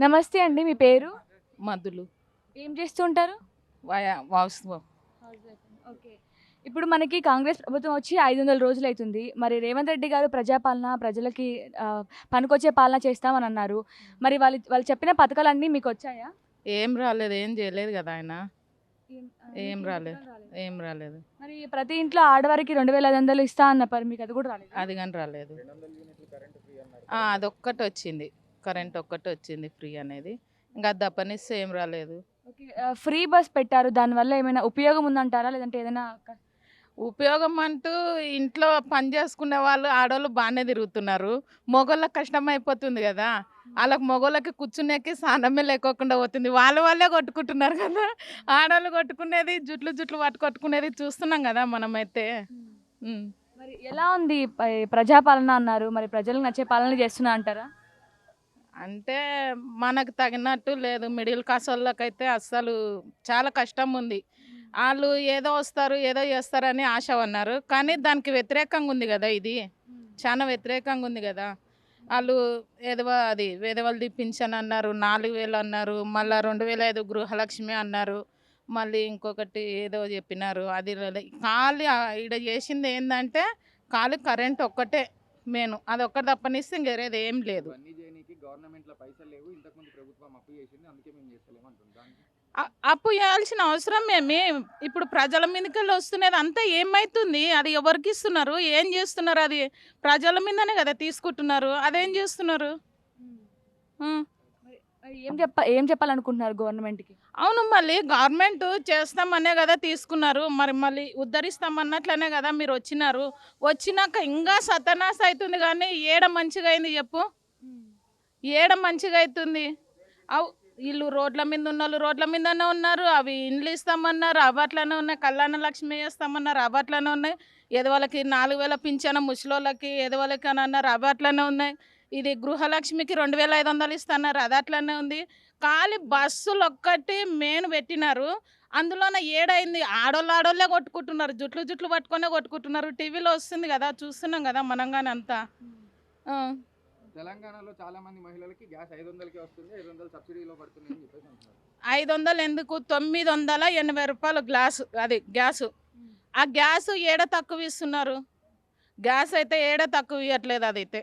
నమస్తే అండి మీ పేరు? మందులు ఏం చేస్తుంటారు వయా వాస్తవం. ఓకే. ఇప్పుడు మనకి కాంగ్రెస్ ప్రభుత్వం వచ్చి ఐదు వందల రోజులు అవుతుంది. మరి రేవంత్ రెడ్డి గారు ప్రజాపాలన ప్రజలకి పనికొచ్చే పాలన చేస్తామని అన్నారు. మరి వాళ్ళు వాళ్ళు చెప్పిన పథకాలన్నీ మీకు వచ్చాయా? ఏం రాలేదు ఏం చేయలేదు కదా ఆయన. ఏం రాలేదు. ఏం రాలేదు. మరి ప్రతి ఇంట్లో ఆడవారికి రెండు వేల ఐదు వందలు ఇస్తా అన్న పరి మీకు అది కూడా రాలేదు? అది కానీ రాలేదు. అదొక్కటి వచ్చింది. కరెంట్ ఒక్కటి వచ్చింది ఫ్రీ అనేది. ఇంకా అది తప్పనిస్తే ఏం రాలేదు. ఓకే ఫ్రీ బస్ పెట్టారు. దానివల్ల ఏమైనా ఉపయోగం ఉందంటారా? లేదంటే ఏదైనా ఉపయోగం అంటూ ఇంట్లో పని చేసుకునే వాళ్ళు ఆడవాళ్ళు బాగానే తిరుగుతున్నారు. మొగోళ్ళకి కష్టం అయిపోతుంది కదా. వాళ్ళకి మొగోళ్ళకి కూర్చునేకి స్నానమే లేకోకుండా పోతుంది. వాళ్ళ వాళ్ళే కొట్టుకుంటున్నారు కదా. ఆడవాళ్ళు కొట్టుకునేది జుట్లు జుట్లు పట్టు కొట్టుకునేది చూస్తున్నాం కదా మనమైతే. మరి ఎలా ఉంది ప్రజాపాలన అన్నారు? మరి ప్రజలకు నచ్చే పాలన చేస్తున్నా అంటారా? అంటే మనకు తగినట్టు లేదు. మిడిల్ క్లాస్ వాళ్ళకైతే అస్సలు చాలా కష్టం ఉంది వాళ్ళు ఏదో వస్తారు ఏదో చేస్తారని ఆశ అన్నారు కానీ దానికి వ్యతిరేకంగా ఉంది కదా ఇది. చాలా వ్యతిరేకంగా ఉంది కదా వాళ్ళు ఏదో అది వేదవల్ది పింఛన్ అన్నారు నాలుగు వేలు అన్నారు మళ్ళీ రెండు వేల ఐదు గృహలక్ష్మి అన్నారు మళ్ళీ ఇంకొకటి ఏదో చెప్పినారు. అది ఖాళీ ఇక్కడ చేసింది ఏంటంటే ఖాళీ కరెంట్ ఒక్కటే మెయిన్ అది ఒక్కటి తప్పనిస్తే ఇంకేరేది ఏం లేదు. ఇవన్నీ చేయనీకి గవర్నమెంట్లో పైసలు లేవు. ఇంతకుముందు ప్రభుత్వం అప్పు చేసింది. అందుకే మేము చేస్తలేము అంటుంది దానికి అ- అప్పు చేయాల్సిన అవసరం ఏమి ఇప్పుడు ప్రజల మీదకి వెళ్ళి వస్తున్నది అంతా ఏమవుతుంది అది ఎవరికి ఇస్తున్నారు? ఏం చేస్తున్నారు? అది ప్రజల మీదనే కదా తీసుకుంటున్నారు. అదేం చేస్తున్నారు? ఏం చెప్ప ఏం చెప్పాలనుకుంటున్నారు గవర్నమెంట్కి? అవును మళ్ళీ గవర్నమెంట్ చేస్తామనే కదా తీసుకున్నారు. మరి మళ్ళీ ఉద్ధరిస్తామన్నట్లనే కదా మీరు వచ్చినారు. వచ్చినాక ఇంకా సతనాశ అవుతుంది కానీ ఏడ మంచిగా అయింది చెప్పు? ఏడ మంచిగా అవుతుంది అవు వీళ్ళు రోడ్ల మీద ఉన్న వాళ్ళు రోడ్ల మీదనే ఉన్నారు అవి ఇండ్లు ఇస్తామన్నారు అవి ఉన్నాయి కళ్యాణ లక్ష్మి వేస్తామన్నారు అవి ఉన్నాయి. ఏదో వాళ్ళకి నాలుగు వేల పింఛన ముసలోళ్ళకి ఏదో వాళ్ళకి అని అన్నారు అవి ఉన్నాయి. ఇది గృహలక్ష్మికి రెండు వేల ఐదు వందలు ఇస్తున్నారు అది అట్లనే ఉంది. ఖాళీ బస్సులు ఒక్కటి మెయిన్ పెట్టినారు. అందులోన ఏడైంది ఆడోళ్ళు ఆడోళ్ళే కొట్టుకుంటున్నారు జుట్లు జుట్లు పట్టుకొనే కొట్టుకుంటున్నారు. టీవీలో వస్తుంది కదా చూస్తున్నాం కదా మనం కానీ అంతా తెలంగాణలో చాలా మంది మహిళలకి గ్యాస్ ఐదు వందలకి వస్తుంది ఐదు వందలు సబ్సిడీలో పడుతుంది అని చెప్పేసి అంటున్నారు. ఐదు వందలు ఎందుకు? తొమ్మిది వందల ఎనభై రూపాయలు గ్లాస్ అది గ్యాస్. ఆ గ్యాస్ ఏడ తక్కువ ఇస్తున్నారు? గ్యాస్ అయితే ఏడ తక్కువ ఇవ్వట్లేదు అదైతే.